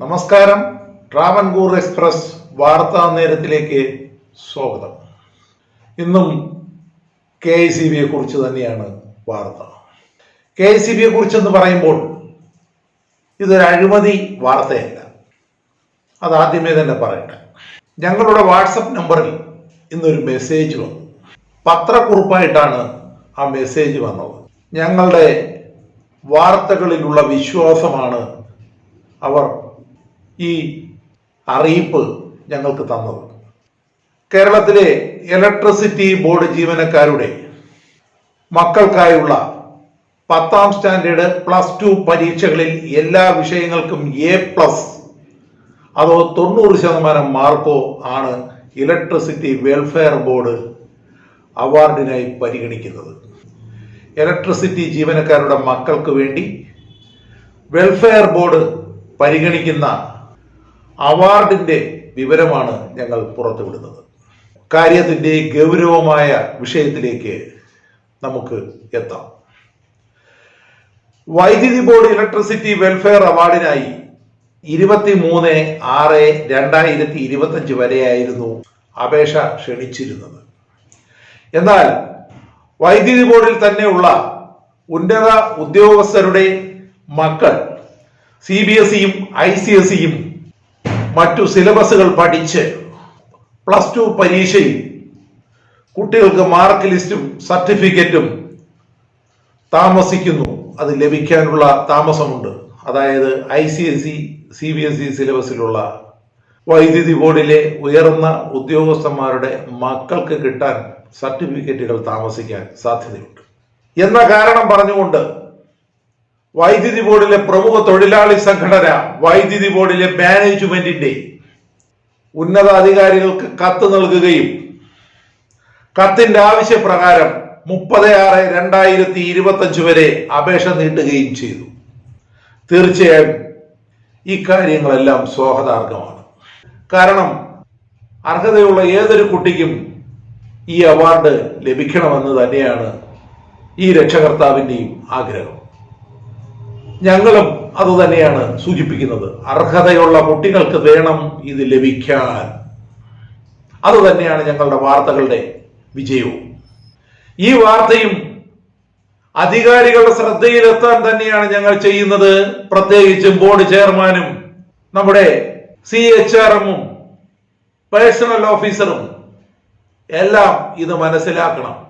നമസ്കാരം. ട്രാവൻകൂർ എക്സ്പ്രസ് വാർത്താ നേരത്തിലേക്ക് സ്വാഗതം. ഇന്നും കെ ഐ സി ബിയെ കുറിച്ച് തന്നെയാണ് വാർത്ത. കെ ഐ സി ബിയെ കുറിച്ചെന്ന് പറയുമ്പോൾ ഇതൊരു അഴിമതി വാർത്തയല്ല. അത് ആദ്യമേ തന്നെ പറയട്ടെ. ഞങ്ങളുടെ വാട്സപ്പ് നമ്പറിൽ ഇന്നൊരു മെസ്സേജ് വന്നു. പത്രക്കുറിപ്പായിട്ടാണ് ആ മെസ്സേജ് വന്നത്. ഞങ്ങളുടെ വാർത്തകളിലുള്ള വിശ്വാസമാണ് അവർ ഈ അറിയിപ്പ് ഞങ്ങൾക്ക് തന്നത്. കേരളത്തിലെ ഇലക്ട്രിസിറ്റി ബോർഡ് ജീവനക്കാരുടെ മക്കൾക്കായുള്ള പത്താം സ്റ്റാൻഡേർഡ് പ്ലസ് ടു പരീക്ഷകളിൽ എല്ലാ വിഷയങ്ങൾക്കും എ പ്ലസ് അതോ തൊണ്ണൂറ് ശതമാനം മാർക്കോ ആണ് ഇലക്ട്രിസിറ്റി വെൽഫെയർ ബോർഡ് അവാർഡിനായി പരിഗണിക്കുന്നത്. ഇലക്ട്രിസിറ്റി ജീവനക്കാരുടെ മക്കൾക്ക് വേണ്ടി വെൽഫെയർ ബോർഡ് പരിഗണിക്കുന്ന അവാർഡിന്റെ വിവരമാണ് ഞങ്ങൾ പുറത്തുവിടുന്നത്. കാര്യത്തിന്റെ ഗൗരവമായ വിഷയത്തിലേക്ക് നമുക്ക് എത്താം. വൈദ്യുതി ബോർഡ് ഇലക്ട്രിസിറ്റി വെൽഫെയർ അവാർഡിനായി ഇരുപത്തി മൂന്ന് ആറ് രണ്ടായിരത്തി ഇരുപത്തഞ്ച് വരെയായിരുന്നു അപേക്ഷ ക്ഷണിച്ചിരുന്നത്. എന്നാൽ വൈദ്യുതി ബോർഡിൽ തന്നെയുള്ള ഉന്നത ഉദ്യോഗസ്ഥരുടെ മക്കൾ സി ബി എസ് ഇയും ഐ സി എസ് ഇയും മറ്റു സിലബസുകൾ പഠിച്ച് പ്ലസ് ടു പരീക്ഷയിൽ കുട്ടികൾക്ക് മാർക്ക് ലിസ്റ്റും സർട്ടിഫിക്കറ്റും താമസിക്കുന്നു. അത് ലഭിക്കാനുള്ള താമസമുണ്ട്. അതായത് I C S C C B S E സിലബസിലുള്ള വൈദ്യുതി ബോർഡിലെ ഉയർന്ന ഉദ്യോഗസ്ഥന്മാരുടെ മക്കൾക്ക് കിട്ടാൻ സർട്ടിഫിക്കറ്റുകൾ താമസിക്കാൻ സാധ്യതയുണ്ട്. എന്ന കാരണം പറഞ്ഞുകൊണ്ട് വൈദ്യുതി ബോർഡിലെ പ്രമുഖ തൊഴിലാളി സംഘടന വൈദ്യുതി ബോർഡിലെ മാനേജ്മെന്റിന്റെ ഉന്നതാധികാരികൾക്ക് കത്ത് നൽകുകയും കത്തിന്റെ ആവശ്യപ്രകാരം മുപ്പത് ആറ് രണ്ടായിരത്തി ഇരുപത്തി അഞ്ച് വരെ അപേക്ഷ നീട്ടുകയും ചെയ്തു. തീർച്ചയായും ഈ കാര്യങ്ങളെല്ലാം സ്വാഗതാർഹമാണ്. കാരണം അർഹതയുള്ള ഏതൊരു കുട്ടിക്കും ഈ അവാർഡ് ലഭിക്കണമെന്ന് തന്നെയാണ് ഈ രക്ഷകർത്താവിന്റെയും ആഗ്രഹം. ഞങ്ങളും അത് തന്നെയാണ് സൂചിപ്പിക്കുന്നത്. അർഹതയുള്ള കുട്ടികൾക്ക് വേണം ഇത് ലഭിക്കാൻ. അത് തന്നെയാണ് ഞങ്ങളുടെ വാർത്തകളുടെ വിജയവും. ഈ വാർത്തയും അധികാരികളുടെ ശ്രദ്ധയിലെത്താൻ തന്നെയാണ് ഞങ്ങൾ ചെയ്യുന്നത്. പ്രത്യേകിച്ചും ബോർഡ് ചെയർമാനും നമ്മുടെ സി എച്ച് ആർ എമ്മും പേഴ്സണൽ ഓഫീസറും എല്ലാം ഇത് മനസ്സിലാക്കണം.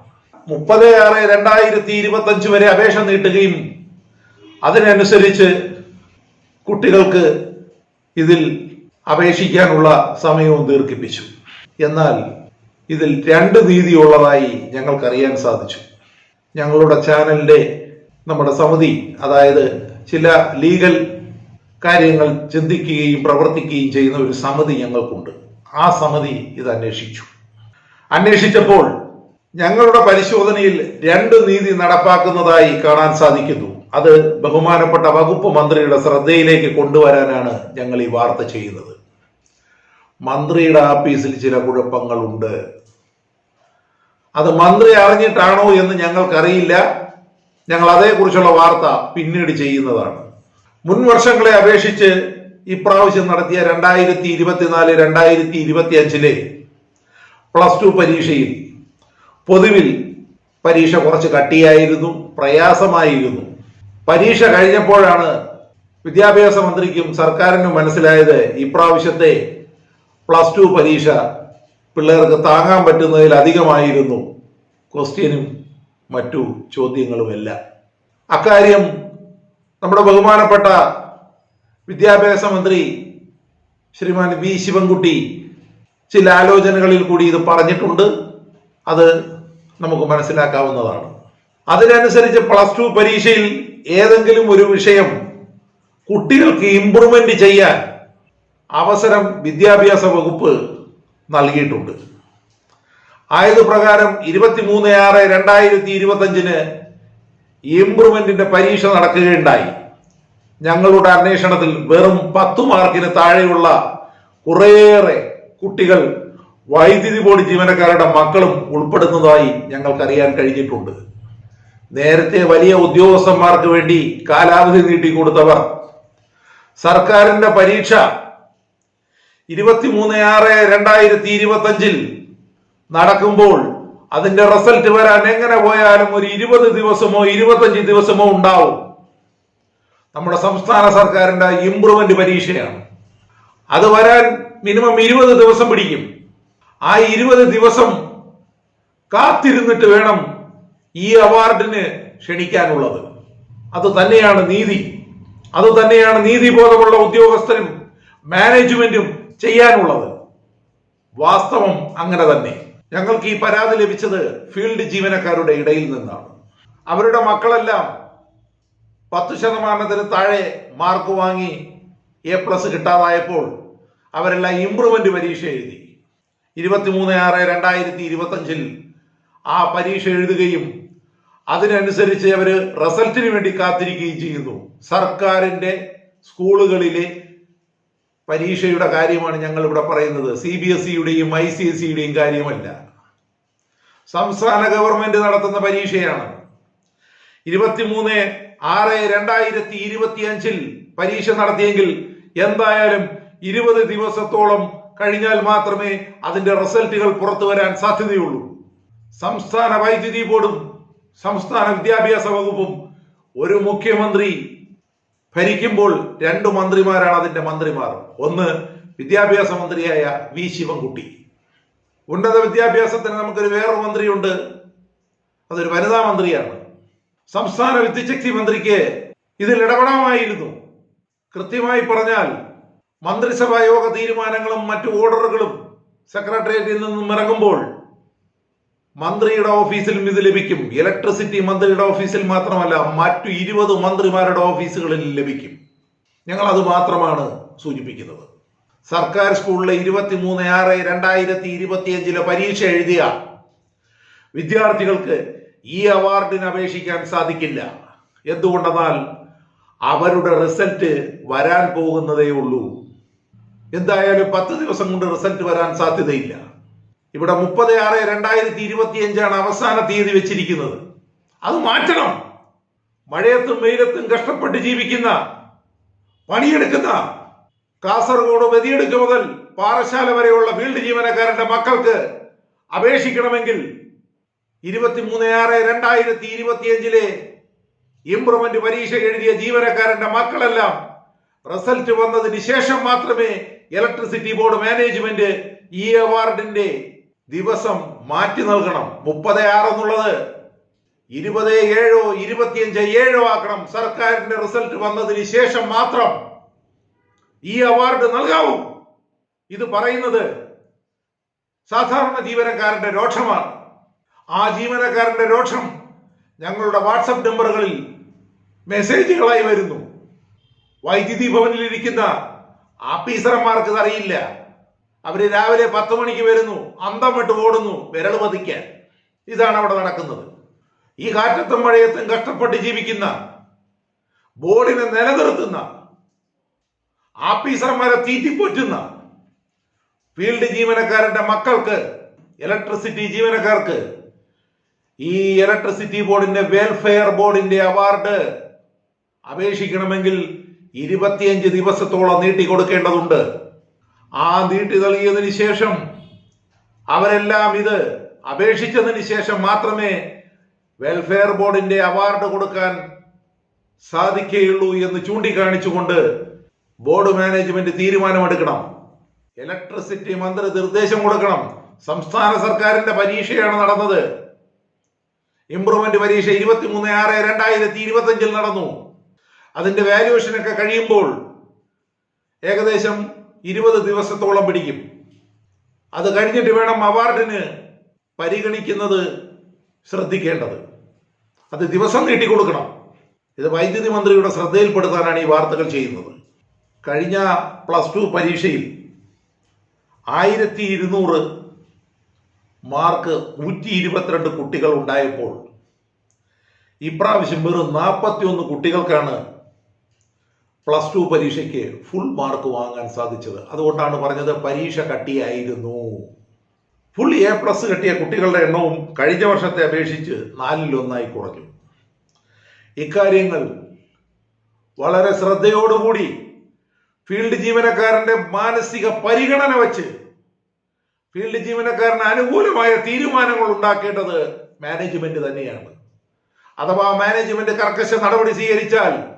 മുപ്പത് ആറ് രണ്ടായിരത്തി ഇരുപത്തി അഞ്ച് വരെ അപേക്ഷ നീട്ടുകയും അതിനനുസരിച്ച് കുട്ടികൾക്ക് ഇതിൽ അപേക്ഷിക്കാനുള്ള സമയവും ദീർഘിപ്പിച്ചു. എന്നാൽ ഇതിൽ രണ്ട് നീതിയുള്ളതായി ഞങ്ങൾക്കറിയാൻ സാധിച്ചു. ഞങ്ങളുടെ ചാനലിന്റെ നമ്മുടെ സമിതി അതായത് ചില ലീഗൽ കാര്യങ്ങൾ ചിന്തിക്കുകയും പ്രവർത്തിക്കുകയും ചെയ്യുന്ന ഒരു സമിതി ഞങ്ങൾക്കുണ്ട്. ആ സമിതി ഇത് അന്വേഷിച്ചു. അന്വേഷിച്ചപ്പോൾ ഞങ്ങളുടെ പരിശോധനയിൽ രണ്ട് നീതി നടപ്പാക്കുന്നതായി കാണാൻ സാധിക്കുന്നു. അത് ബഹുമാനപ്പെട്ട വകുപ്പ് മന്ത്രിയുടെ ശ്രദ്ധയിലേക്ക് കൊണ്ടുവരാനാണ് ഞങ്ങൾ ഈ വാർത്ത ചെയ്യുന്നത്. മന്ത്രിയുടെ ആഫീസിൽ ചില കുഴപ്പങ്ങളുണ്ട്. അത് മന്ത്രി അറിഞ്ഞിട്ടാണോ എന്ന് ഞങ്ങൾക്കറിയില്ല. ഞങ്ങൾ അതേക്കുറിച്ചുള്ള വാർത്ത പിന്നീട് ചെയ്യുന്നതാണ്. മുൻ വർഷങ്ങളെ അപേക്ഷിച്ച് ഇപ്രാവശ്യം നടത്തിയ രണ്ടായിരത്തി ഇരുപത്തിനാല് രണ്ടായിരത്തി ഇരുപത്തി അഞ്ചിലെ പ്ലസ് ടു പരീക്ഷയിൽ പൊതുവിൽ പരീക്ഷ കുറച്ച് കട്ടിയായിരുന്നു പ്രയാസമായിരുന്നു. പരീക്ഷ കഴിഞ്ഞപ്പോഴാണ് വിദ്യാഭ്യാസ മന്ത്രിക്കും സർക്കാരിനും മനസ്സിലായത് ഇപ്രാവശ്യത്തെ പ്ലസ് ടു പരീക്ഷ പിള്ളേർക്ക് താങ്ങാൻ പറ്റുന്നതിലധികമായിരുന്നു ക്വസ്റ്റ്യനും മറ്റു ചോദ്യങ്ങളുമെല്ലാം. അക്കാര്യം നമ്മുടെ ബഹുമാനപ്പെട്ട വിദ്യാഭ്യാസ മന്ത്രി ശ്രീമാൻ വി ശിവൻകുട്ടി ചില ആലോചനകളിൽ കൂടി ഇത് പറഞ്ഞിട്ടുണ്ട്. അത് നമുക്ക് മനസ്സിലാക്കാവുന്നതാണ്. അതിനനുസരിച്ച് പ്ലസ് ടു പരീക്ഷയിൽ ഏതെങ്കിലും ഒരു വിഷയം കുട്ടികൾക്ക് ഇംപ്രൂവ്മെന്റ് ചെയ്യാൻ അവസരം വിദ്യാഭ്യാസ വകുപ്പ് നൽകിയിട്ടുണ്ട്. ആയത് പ്രകാരം ഇരുപത്തിമൂന്ന് ആറ് രണ്ടായിരത്തി ഇരുപത്തി അഞ്ചിന് ഇംപ്രൂവ്മെന്റിന്റെ പരീക്ഷ നടക്കുകയുണ്ടായി. ഞങ്ങളുടെ അന്വേഷണത്തിൽ വെറും പത്തു മാർക്കിന് താഴെയുള്ള കുറേയേറെ കുട്ടികൾ വൈദ്യുതി ബോർഡ് ജീവനക്കാരുടെ മക്കളും ഉൾപ്പെടുന്നതായി ഞങ്ങൾക്കറിയാൻ കഴിഞ്ഞിട്ടുണ്ട്. നേരത്തെ വലിയ ഉദ്യോഗസ്ഥന്മാർക്ക് വേണ്ടി കാലാവധി നീട്ടി കൊടുത്തവർ സർക്കാരിന്റെ പരീക്ഷ ഇരുപത്തിമൂന്ന് ആറ് രണ്ടായിരത്തി ഇരുപത്തി അഞ്ചിൽ നടക്കുമ്പോൾ അതിന്റെ റിസൾട്ട് വരാൻ എങ്ങനെ പോയാലും ഒരു ഇരുപത് ദിവസമോ ഇരുപത്തഞ്ച് ദിവസമോ ഉണ്ടാവും. നമ്മുടെ സംസ്ഥാന സർക്കാരിന്റെ ഇംപ്രൂവ്മെന്റ് പരീക്ഷയാണ്. അത് വരാൻ മിനിമം ഇരുപത് ദിവസം പിടിക്കും. ആ ഇരുപത് ദിവസം കാത്തിരുന്നിട്ട് വേണം ഈ അവാർഡിന് ക്ഷണിക്കാനുള്ളത്. അത് തന്നെയാണ് നീതി. അത് തന്നെയാണ് നീതിബോധമുള്ള ഉദ്യോഗസ്ഥരും മാനേജ്മെന്റും ചെയ്യാനുള്ളത്. വാസ്തവം അങ്ങനെ തന്നെ. ഞങ്ങൾക്ക് ഈ പരാതി ലഭിച്ചത് ഫീൽഡ് ജീവനക്കാരുടെ ഇടയിൽ നിന്നാണ്. അവരുടെ മക്കളെല്ലാം പത്ത് ശതമാനത്തിന് താഴെ മാർക്ക് വാങ്ങി എ പ്ലസ് കിട്ടാതായപ്പോൾ അവരെല്ലാം ഇംപ്രൂവ്മെന്റ് പരീക്ഷ എഴുതി. ഇരുപത്തിമൂന്ന് ആറ് രണ്ടായിരത്തി ഇരുപത്തഞ്ചിൽ ആ പരീക്ഷ എഴുതുകയും അതിനനുസരിച്ച് അവർ റിസൾട്ടിന് വേണ്ടി കാത്തിരിക്കുകയും ചെയ്യുന്നു. സർക്കാരിന്റെ സ്കൂളുകളിലെ പരീക്ഷയുടെ കാര്യമാണ് ഞങ്ങൾ ഇവിടെ പറയുന്നത് സി ബി എസ് ഇയുടെയും ഐ സി എസ് സിയുടെയും കാര്യമല്ല. സംസ്ഥാന ഗവൺമെന്റ് നടത്തുന്ന പരീക്ഷയാണ്. ഇരുപത്തിമൂന്ന് ആറ് രണ്ടായിരത്തി ഇരുപത്തി അഞ്ചിൽ പരീക്ഷ നടത്തിയെങ്കിൽ എന്തായാലും ഇരുപത് ദിവസത്തോളം കഴിഞ്ഞാൽ മാത്രമേ അതിന്റെ റിസൾട്ടുകൾ പുറത്തു വരാൻ സാധ്യതയുള്ളൂ. സംസ്ഥാന വൈദ്യുതി ബോർഡും സംസ്ഥാന വിദ്യാഭ്യാസ വകുപ്പും ഒരു മുഖ്യമന്ത്രി ഭരിക്കുമ്പോൾ രണ്ടു മന്ത്രിമാരാണ് അതിന്റെ മന്ത്രിമാർ. ഒന്ന് വിദ്യാഭ്യാസ മന്ത്രിയായ വി ശിവൻകുട്ടി. ഉന്നത വിദ്യാഭ്യാസത്തിന് നമുക്കൊരു വേറൊരു മന്ത്രിയുണ്ട്. അതൊരു വനിതാ മന്ത്രിയാണ്. സംസ്ഥാന വിദ്യുശക്തി മന്ത്രിക്ക് ഇതിൽ ഇടപെടാമായിരുന്നു. കൃത്യമായി പറഞ്ഞാൽ മന്ത്രിസഭാ യോഗ തീരുമാനങ്ങളും മറ്റു ഓർഡറുകളും സെക്രട്ടേറിയറ്റിൽ നിന്നും ഇറങ്ങുമ്പോൾ മന്ത്രിയുടെ ഓഫീസിലും ഇത് ലഭിക്കും. ഇലക്ട്രിസിറ്റി മന്ത്രിയുടെ ഓഫീസിൽ മാത്രമല്ല മറ്റു ഇരുപത് മന്ത്രിമാരുടെ ഓഫീസുകളിൽ ലഭിക്കും. ഞങ്ങൾ അത് മാത്രമാണ് സൂചിപ്പിക്കുന്നത്. സർക്കാർ സ്കൂളിലെ ഇരുപത്തിമൂന്ന് ആറ് രണ്ടായിരത്തി ഇരുപത്തിയഞ്ചിലെ പരീക്ഷ എഴുതിയ വിദ്യാർത്ഥികൾക്ക് ഈ അവാർഡിന് അപേക്ഷിക്കാൻ സാധിക്കില്ല. എന്തുകൊണ്ടെന്നാൽ അവരുടെ റിസൾട്ട് വരാൻ പോകുന്നതേ ഉള്ളൂ എന്തായാലും പത്ത് ദിവസം കൊണ്ട് റിസൾട്ട് വരാൻ സാധ്യതയില്ല. ഇവിടെ മുപ്പത് ആറ് രണ്ടായിരത്തി ഇരുപത്തി അഞ്ചാണ് അവസാന തീയതി വെച്ചിരിക്കുന്നത്. അത് മാറ്റണം. മഴയത്തും വെയിലത്തും കഷ്ടപ്പെട്ട് ജീവിക്കുന്ന പണിയെടുക്കുന്ന കാസർഗോഡ് വെതിയെടുക്ക് മുതൽ പാറശാല വരെയുള്ള ഫീൽഡ് ജീവനക്കാരന്റെ മക്കൾക്ക് അപേക്ഷിക്കണമെങ്കിൽ ഇരുപത്തിമൂന്ന് ആറ് രണ്ടായിരത്തി ഇരുപത്തിയഞ്ചിലെ ഇംപ്രൂവ്മെന്റ് പരീക്ഷ എഴുതിയ ജീവനക്കാരന്റെ മക്കളെല്ലാം റിസൾട്ട് വന്നതിന് ശേഷം മാത്രമേ ഇലക്ട്രിസിറ്റി ബോർഡ് മാനേജ്മെന്റ് ഈ അവാർഡിന്റെ ദിവസം മാറ്റി നൽകണം. മുപ്പത് ആറ് എന്നുള്ളത് ഇരുപത് ഏഴോ ഇരുപത്തിയഞ്ച് ഏഴോ ആക്കണം. സർക്കാരിന്റെ റിസൾട്ട് വന്നതിന് ശേഷം മാത്രം ഈ അവാർഡ് നൽകാവൂ. ഇത് പറയുന്നത് സാധാരണ ജീവനക്കാരന്റെ രോക്ഷമാണ് ആ ജീവനക്കാരന്റെ രോക്ഷം ഞങ്ങളുടെ വാട്സപ്പ് നമ്പറുകളിൽ മെസ്സേജുകളായി വരുന്നു. വൈദ്യുതി ഭവനിൽ ഇരിക്കുന്ന ആഫീസർമാർക്ക് അറിയില്ല. അവർ രാവിലെ പത്ത് മണിക്ക് വരുന്നു അന്തം വിട്ട് ഓടുന്നു വിരൽ പതിക്കാൻ. ഇതാണ് അവിടെ നടക്കുന്നത്. ഈ കാറ്റത്തും മഴയത്തും കഷ്ടപ്പെട്ട് ജീവിക്കുന്ന ബോർഡിനെ നിലനിർത്തുന്ന ആഫീസർമാരെ തീറ്റിപ്പോറ്റുന്ന ഫീൽഡ് ജീവനക്കാരന്റെ മക്കൾക്ക് ഇലക്ട്രിസിറ്റി ജീവനക്കാർക്ക് ഈ ഇലക്ട്രിസിറ്റി ബോർഡിന്റെ വെൽഫെയർ ബോർഡിന്റെ അവാർഡ് അപേക്ഷിക്കണമെങ്കിൽ ഇരുപത്തിയഞ്ച് ദിവസത്തോളം നീട്ടി കൊടുക്കേണ്ടതുണ്ട് ആ നീട്ടി നൽകിയതിന് ശേഷം അവരെല്ലാം ഇത് അപേക്ഷിച്ചതിന് ശേഷം മാത്രമേ വെൽഫെയർ ബോർഡിന്റെ അവാർഡ് കൊടുക്കാൻ സാധിക്കുകയുള്ളൂ എന്ന് ചൂണ്ടിക്കാണിച്ചുകൊണ്ട് ബോർഡ് മാനേജ്മെന്റ് തീരുമാനമെടുക്കണം. ഇലക്ട്രിസിറ്റി മന്ത്രി നിർദ്ദേശം കൊടുക്കണം. സംസ്ഥാന സർക്കാരിന്റെ പരീക്ഷയാണ് നടന്നത്. ഇംപ്രൂവ്മെന്റ് പരീക്ഷ ഇരുപത്തിമൂന്ന് ആറ് രണ്ടായിരത്തി ഇരുപത്തി നടന്നു. അതിന്റെ വാല്യുവേഷൻ ഒക്കെ കഴിയുമ്പോൾ ഏകദേശം ഇരുപത് ദിവസത്തോളം പിടിക്കും. അത് കഴിഞ്ഞിട്ട് വേണം അവാർഡിന് പരിഗണിക്കുന്നത് ശ്രദ്ധിക്കേണ്ടത്. അത് ദിവസം നീട്ടിക്കൊടുക്കണം. ഇത് വൈദ്യുതി മന്ത്രിയുടെ ശ്രദ്ധയിൽപ്പെടുത്താനാണ് ഈ വാർത്തകൾ ചെയ്യുന്നത്. കഴിഞ്ഞ പ്ലസ് ടു പരീക്ഷയിൽ ആയിരത്തി ഇരുന്നൂറ് മാർക്ക് നൂറ്റി ഇരുപത്തിരണ്ട് കുട്ടികൾ ഉണ്ടായപ്പോൾ ഇപ്രാവശ്യം വെറും നാൽപ്പത്തി ഒന്ന് കുട്ടികൾക്കാണ് പ്ലസ് ടു പരീക്ഷയ്ക്ക് ഫുൾ മാർക്ക് വാങ്ങാൻ സാധിച്ചത്. അതുകൊണ്ടാണ് പറഞ്ഞത് പരീക്ഷ കട്ടിയായിരുന്നു. ഫുൾ എ പ്ലസ് കിട്ടിയ കുട്ടികളുടെ എണ്ണവും കഴിഞ്ഞ വർഷത്തെ അപേക്ഷിച്ച് നാലിലൊന്നായി കുറഞ്ഞു. ഇക്കാര്യങ്ങൾ വളരെ ശ്രദ്ധയോടുകൂടി ഫീൽഡ് ജീവനക്കാരന്റെ മാനസിക പരിഗണന വച്ച് ഫീൽഡ് ജീവനക്കാരന് അനുകൂലമായ തീരുമാനങ്ങൾ ഉണ്ടാക്കേണ്ടത് മാനേജ്മെന്റ് തന്നെയാണ്. അഥവാ മാനേജ്മെന്റ് കർക്കശ നടപടി സ്വീകരിച്ചാൽ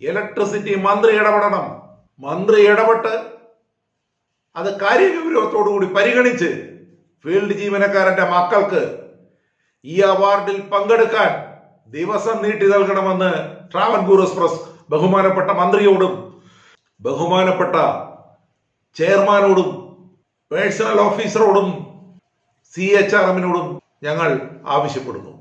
ഇലക്ട്രിസിറ്റി മന്ത്രി ഇടപെടണം. മന്ത്രി ഇടപെട്ട് അത് കാര്യഗൗരവത്തോടുകൂടി പരിഗണിച്ച് ഫീൽഡ് ജീവനക്കാരന്റെ മക്കൾക്ക് ഈ അവാർഡിൽ പങ്കെടുക്കാൻ ദിവസം നീട്ടി നൽകണമെന്ന് ട്രാവൻകൂർ എക്സ്പ്രസ് ബഹുമാനപ്പെട്ട മന്ത്രിയോടും ബഹുമാനപ്പെട്ട ചെയർമാനോടും പേഴ്സണൽ ഓഫീസറോടും സി എച്ച് ആർ എമ്മിനോടും ഞങ്ങൾ ആവശ്യപ്പെടുന്നു.